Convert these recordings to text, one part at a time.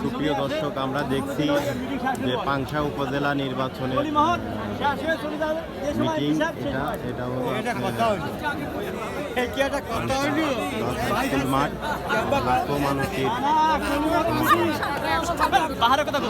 সুপ্রিয় দর্শক আমরা দেখছি যে পাংশা উপজেলা নির্বাচনের মিটিং এটা এটা হলো মাঠ লাখো মানুষের বরাদ্দ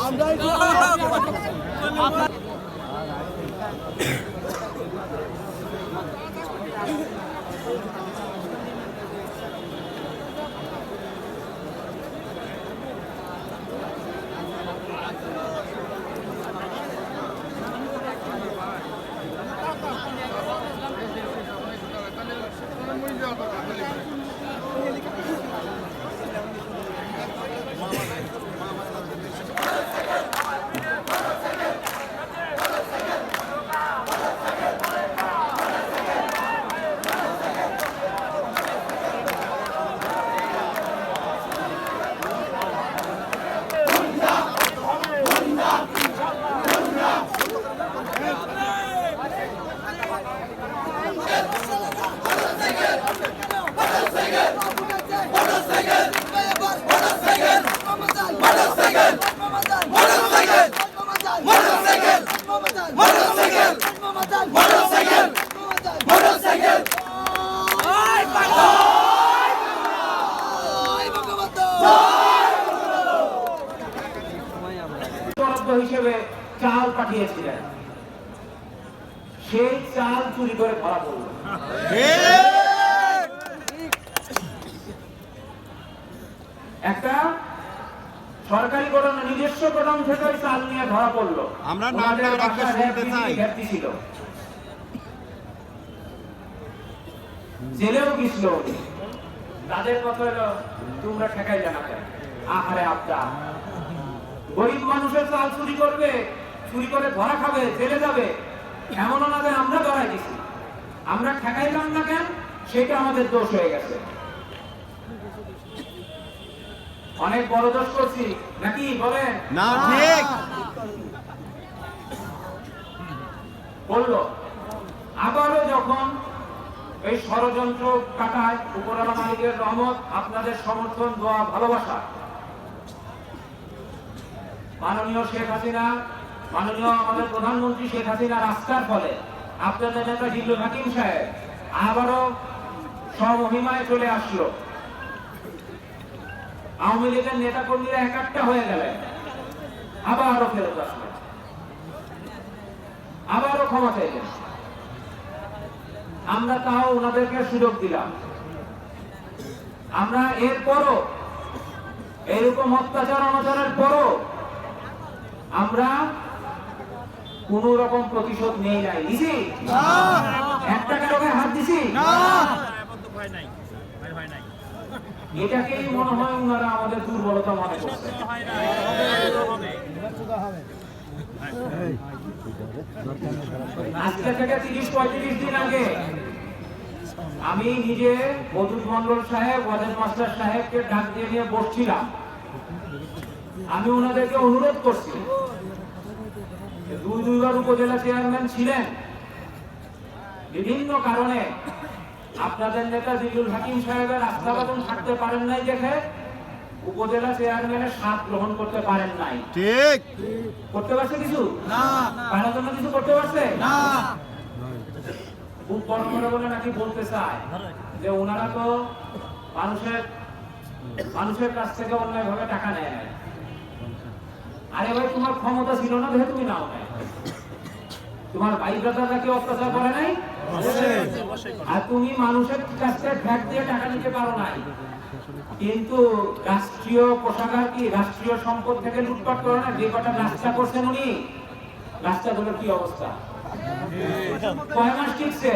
চুরি করে ধরা পড়ল। একটা সরকারি গোডাউন নিজস্ব গোডাউন থেকে ওই চাল নিয়ে ধরা পড়ল। আমরা ঘাটতি- ছিল। জেলেও গেছিল তাদের কথা হলো তোমরা ঠেকাই জানাতে আহারে আপদা গরিব মানুষের চাল চুরি করবে চুরি করে ধরা খাবে জেলে যাবে। এমন না যে আমরা ধরাই দিছি। আমরা ঠেকাইলাম না কেন? সেটা আমাদের দোষ হয়ে গেছে। অনেক বড় দোষ করছি। নাকি বলেন? না ঠিক। বলল আবারও যখন এই ষড়যন্ত্র কাটায় উপরালা মালিকের রহমত আপনাদের সমর্থন দোয়া ভালোবাসা। মাননীয় শেখ হাসিনা মাননীয় আমাদের প্রধানমন্ত্রী শেখ হাসিনা রাস্তার ফলে আপনাদের নেতা জিল্লুল হাকিম সাহেব আবারও স্বমহিমায় চলে আসলো। আওয়ামী লীগের নেতা কর্মীরা একাট্টা হয়ে গেলেন। আবারও ফেরত আসলো। আবারও ক্ষমা চাইলেন। আমরা তাও ওনাদেরকে সুযোগ দিলাম। আমরা এরপরও, এরকম অত্যাচার অনাচারের পরও আমরা কোন রকম প্রতিশোধ নেই নাই। নিছি একটা কারণে হাত দিছি? এটাকেই মনে হয় ওনারা আমাদের দুর্বলতা মনে করছে। আজকে থেকে তিরিশ পঁয়ত্রিশ দিন আগে আমি নিজে মধুর মন্ডল সাহেব ওয়াজেদ মাস্টার সাহেবকে ডাক দিয়ে নিয়ে বসছিলাম। আমি ওনাদেরকে অনুরোধ করছি দুই দুইবার উপজেলা চেয়ারম্যান ছিলেন। বিভিন্ন কারণে আপনাদের নেতা জিজুল হাকিম সাহেবের আস্থাবাদন থাকতে পারেন নাই দেখে উপজেলা চেয়ারম্যানের স্বাদ গ্রহণ করতে পারেন নাই। ঠিক। করতে পারছে কিছু? না। পারার জন্য কিছু করতে পারছে? না। খুব বড় করে বলে নাকি বলতে চায় যে ওনারা তো মানুষের মানুষের কাছ থেকে অন্যায় ভাবে টাকা নেয়। আরে ভাই তোমার ক্ষমতা ছিল না দেখে তুমি নাও নাই। তোমার ভাই ব্রাদাররা কি অত্যাচার করে নাই? আর তুমি মানুষের কাছ থেকে ভ্যাট দিয়ে টাকা নিতে পারো নাই। কিন্তু রাষ্ট্রীয় কোষাগার কি রাষ্ট্রীয় সম্পদ থেকে লুটপাট করে না যে কটা রাস্তা করছেন উনি রাস্তাগুলোর কি অবস্থা? কয় মাস টিকছে?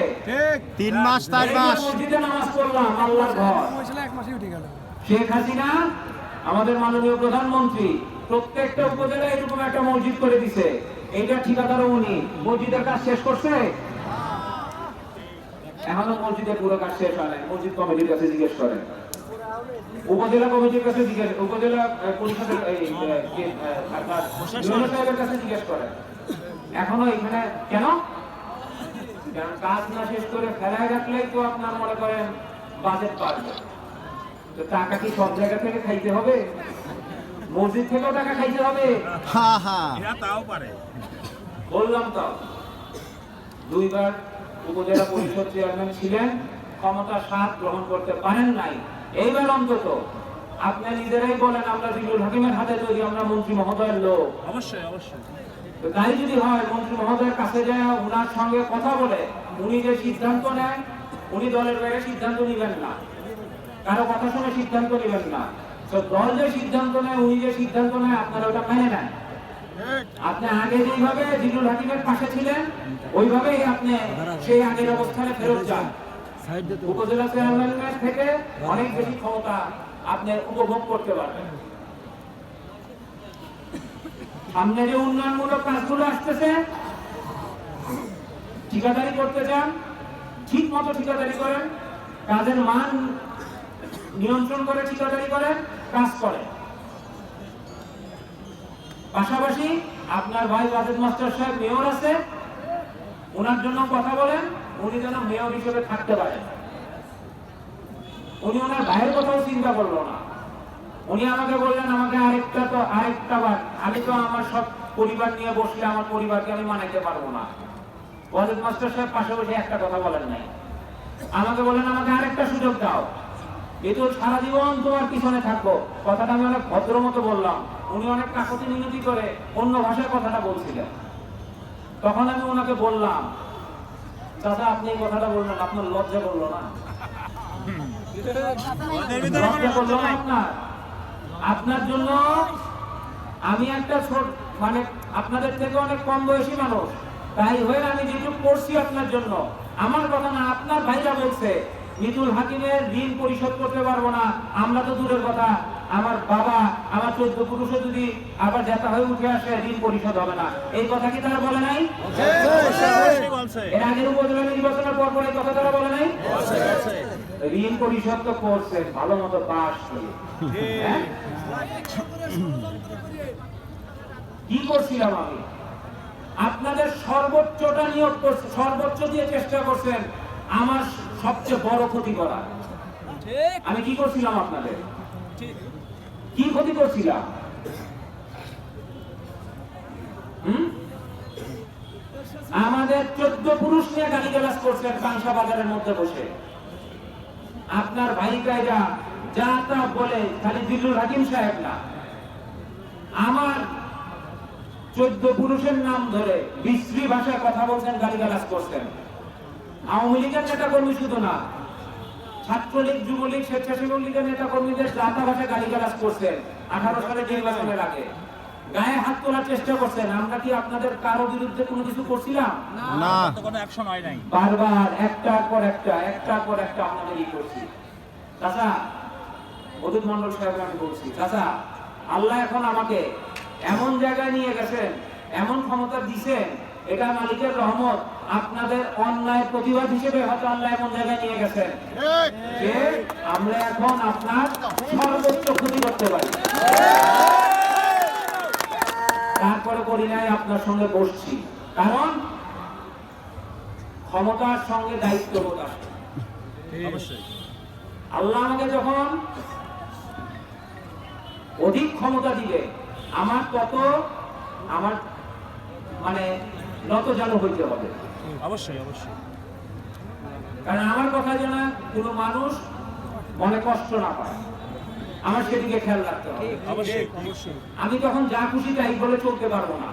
তিন মাস চার মাস। মসজিদে নামাজ পড়লাম আল্লাহর ঘর। শেখ হাসিনা আমাদের মাননীয় প্রধানমন্ত্রী প্রত্যেকটা উপজেলায় এরকম একটা মসজিদ করে দিছে। এইটা ঠিকাদারও উনি। মসজিদের কাজ শেষ করছে? এখনও মসজিদের পুরো কাজ শেষ হয় নাই। মসজিদ কমিটির কাছে জিজ্ঞেস করেন উপজেলা কমিটির কাছে জিজ্ঞেস উপজেলা পরিষদের সাহেবের কাছে জিজ্ঞেস করেন এখনও এখানে কেন? কাজ না শেষ করে ফেলায় রাখলেই তো আপনার মনে করেন বাজেট বাড়বে। তো টাকা কি সব জায়গা থেকে খাইতে হবে? মসজিদ থেকেও টাকা খাইতে হবে। হা হা। বললাম তো দুইবার উপজেলা পরিষদ চেয়ারম্যান ছিলেন ক্ষমতা স্বাদ গ্রহণ করতে পারেন নাই। এইবার অন্তত আপনি নিজেরাই বলেন আমরা জিলুল হাকিমের হাতে তৈরি আমরা মন্ত্রী মহোদয়ের লোক। অবশ্যই অবশ্যই। তাই যদি হয় মন্ত্রী মহোদয়ের কাছে যায় ওনার সঙ্গে কথা বলে উনি যে সিদ্ধান্ত নেন উনি দলের বাইরে সিদ্ধান্ত নেবেন না। কারও কথা শুনে সিদ্ধান্ত নেবেন না। তো দল যে সিদ্ধান্ত নেয়, উনি যে সিদ্ধান্ত নেয়, আপনারা ওটা মেনে নেন। আপনি আগে যেইভাবে জিলুল হাকিমের পাশে ছিলেন, ওইভাবেই আপনি সেই আগের অবস্থানে ফেরত যান। উপজেলা চেয়ারম্যানের থেকে অনেক বেশি ক্ষমতা আপনি উপভোগ করতে পারবেন। সামনে যে উন্নয়নমূলক কাজগুলো আসতেছে, ঠিকাদারি করতে চান, ঠিক মতো ঠিকাদারি করেন, কাজের মান নিয়ন্ত্রণ করে ঠিকাদারি করেন কাজ করেন পাশাপাশি আপনার ভাই বাজেট মাস্টার সাহেব মেয়র আছে, ওনার জন্য কথা বলেন, উনি যেন মেয়র হিসেবে থাকতে পারেন উনি ওনার ভাইয়ের কথাও চিন্তা করল না। উনি আমাকে বললেন, আমাকে আরেকটা তো, আরেকটা বার, আমি তো আমার সব পরিবার নিয়ে বসলে আমার পরিবারকে আমি মানাইতে পারব না। ওয়াজেদ মাস্টার সাহেব পাশে বসে একটা কথা বলেন নাই। আমাকে বলেন আমাকে আরেকটা সুযোগ দাও। এই সারা জীবন তোমার পিছনে থাকব। কথাটা আমি অনেক ভদ্র মতো বললাম। উনি অনেক কাকতি মিনতি করে অন্য ভাষায় কথাটা বলছিলেন। তখন আমি ওনাকে বললাম চাচা আপনি এই কথাটা বললেন, আপনার লজ্জা করল না? আপনার? জন্য আমি একটা ছোট মানে আপনাদের থেকে অনেক কম বয়সী মানুষ। তাই হয়ে আমি যেটুকু করছি আপনার জন্য। আমার কথা না, আপনার ভাইরা বলছে। মিতুল হাকিমের ঋণ পরিশোধ করতে পারব না। আমরা তো দূরের কথা। আমার বাবা আমার চোদ্দ পুরুষও যদি আবার যেতে হয়ে উঠে আসে ঋণ পরিশোধ হবে না। এই কথা কি তারা বলে নাই? এর আগের উপজেলা নির্বাচনের পর পর এই কথা তারা বলে নাই? ঋণ পরিশোধ তো করছেন ভালো মতো পাশ করে হ্যাঁ? কি করছিলাম আমি? আপনাদের সর্বোচ্চটা নিয়োগ করছে সর্বোচ্চ দিয়ে চেষ্টা করছেন। আমার সবচেয়ে বড় ক্ষতি করা। আমি কি করছিলাম আপনাদের? কি ক্ষতি করছিলাম? আমাদের চোদ্দ পুরুষ নিয়ে গালিগালাজ করছেন কাংসা বাজারের মধ্যে বসে। আপনার ভাই কায়দা যা তা বলে খালি দিল্লুর হাকিম সাহেব না। আমার চোদ্দ পুরুষের নাম ধরে বিশ্রী ভাষায় কথা বলছেন গালিগালাজ করছেন। আওয়ামী লীগের নেতা কর্মী শুধু না ছাত্রলীগ যুবলীগ স্বেচ্ছাসেবক লীগের নেতা কর্মীদের জাতা ভাষায় গালিগালাজ করছেন আঠারো সালের নির্বাচনের আগে। গায়ে হাত তোলার চেষ্টা করছেন আমরা কি আপনাদের কারও বিরুদ্ধে কোনো কিছু করছিলাম? না কোনো অ্যাকশন হয় নাই। বারবার একটার পর একটা একটার পর একটা আপনাদের ই করছি। চাচা অদূত মন্ডল সাহেব আমি বলছি চাচা আল্লাহ এখন আমাকে এমন জায়গায় নিয়ে গেছেন এমন ক্ষমতা দিছেন এটা মালিকের রহমত। আপনাদের অন্যায় প্রতিবাদ হিসেবে হয়তো আল্লাহ এমন জায়গায় নিয়ে গেছেন। যে আমরা এখন আপনার সর্বোচ্চ ক্ষতি করতে পারি। তারপরে করি নাই আপনার সঙ্গে বসছি। কারণ ক্ষমতার সঙ্গে দায়িত্ববোধ আসে আল্লাহ আমাকে যখন অধিক ক্ষমতা দিবে আমার তত আমার মানে নত জানো হইতে হবে। অবশ্যই অবশ্যই। কারণ আমার কথা যেন কোনো মানুষ মনে কষ্ট না পায়। আমার সেদিকে খেয়াল রাখতে হবে। অবশ্যই অবশ্যই। আমি যখন যা খুশি তাই বলে চলতে পারব না।